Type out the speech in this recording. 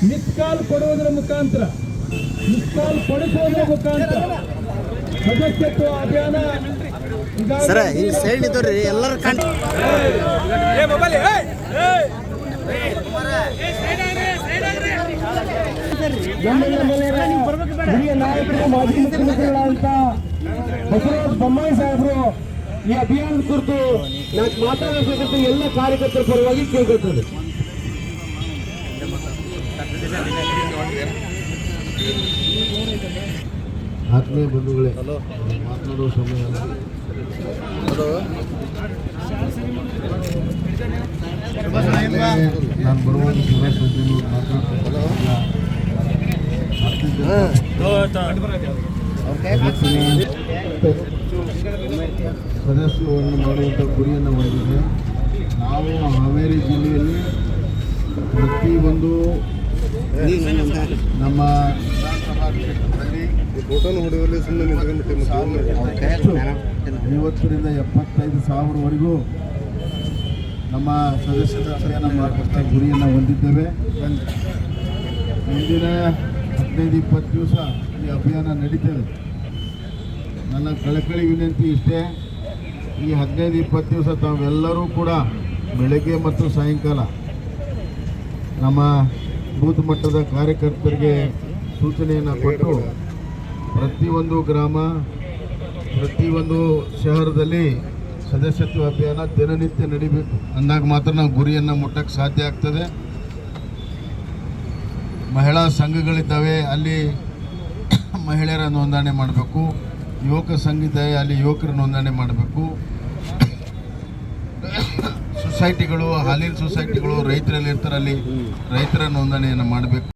Miss call ಕೊಡುವುದರ ಮುಖಾಂತರ miss call ಪಡಿಸುವುದರ ಮುಖಾಂತರ ಸದಸ್ಯತ್ವ ಅಭಿಯಾನ ಸರ್ ಇಲ್ಲಿ ಸೈಡ್ ನಿಂತವ್ರಿ ಎಲ್ಲರೂ ಕಣ್ ಎಮ್ಮೆಲ್ಲೆ ಹಿರಿಯ ನಾಯಕರು ಮಾಜಿ ಮುಖ್ಯಮಂತ್ರಿಗಳಾದಂತ ಬಸವರಾಜ ಬೊಮ್ಮಾಯಿ ಸಾಹೇಬರು ಈ ಅಭಿಯಾನದ ಕುರಿತು ನಾನು ಮಾತಾಡಬೇಕಂತ ಎಲ್ಲ ಕಾರ್ಯಕರ್ತರ ಪರವಾಗಿ ಕೇಳ್ಕೊಳ್ತೇನೆ ಆತ್ಮೀಯ ಬಂಧುಗಳೇ ಮಾತನಾಡುವ ಸಮಯ. ನಾನು ಬರುವಾಗ ಸುರೇಶ್ ಸದಸ್ಯವನ್ನು ಮಾಡುವಂಥ ಗುರಿಯನ್ನು ಹೊಂದಿದೆ. ನಾವು ಹಾವೇರಿ ಜಿಲ್ಲೆಯಲ್ಲಿ ಪ್ರತಿಯೊಂದು ನಮ್ಮ ವಿಧಾನಸಭಾ ಕ್ಷೇತ್ರದಲ್ಲಿ ಐವತ್ತರಿಂದ ಎಪ್ಪತ್ತೈದು ಸಾವಿರವರೆಗೂ ನಮ್ಮ ಸದಸ್ಯರ ಅಭಿಯಾನ ಮಾಡುವಂಥ ಗುರಿಯನ್ನು ಹೊಂದಿದ್ದೇವೆ. ಮುಂದಿನ ಹದಿನೈದು ಇಪ್ಪತ್ತು ದಿವಸ ಈ ಅಭಿಯಾನ ನಡೀತದೆ. ನನ್ನ ಕಳಕಳಿ ವಿನಂತಿ ಇಷ್ಟೇ ಈ ಹದಿನೈದು ಇಪ್ಪತ್ತು ದಿವಸ ತಾವೆಲ್ಲರೂ ಕೂಡ ಬೆಳಗ್ಗೆ ಮತ್ತು ಸಾಯಂಕಾಲ ನಮ್ಮ ಬೂತ್ ಮಟ್ಟದ ಕಾರ್ಯಕರ್ತರಿಗೆ ಸೂಚನೆಯನ್ನು ಕೊಟ್ಟು ಪ್ರತಿಯೊಂದು ಗ್ರಾಮ, ಪ್ರತಿಯೊಂದು ಶಹರದಲ್ಲಿ ಸದಸ್ಯತ್ವ ಅಭಿಯಾನ ದಿನನಿತ್ಯ ನಡಿಬೇಕು ಅಂದಾಗ ಮಾತ್ರ ನಾವು ಗುರಿಯನ್ನು ಮುಟ್ಟಕ್ಕೆ ಸಾಧ್ಯ ಆಗ್ತದೆ. ಮಹಿಳಾ ಸಂಘಗಳಿದ್ದಾವೆ, ಅಲ್ಲಿ ಮಹಿಳೆಯರ ನೋಂದಣಿ ಮಾಡಬೇಕು. ಯುವಕ ಸಂಘ ಅಲ್ಲಿ ಯುವಕರ ನೋಂದಣಿ ಮಾಡಬೇಕು. ಸೊಸೈಟಿಗಳು ಹಾಲಿನ ಸೊಸೈಟಿಗಳು ರೈತರಲ್ಲಿ ಇರ್ತಾರೆ ಅಲ್ಲಿ ರೈತರ ನೋಂದಣಿಯನ್ನು ಮಾಡಬೇಕು.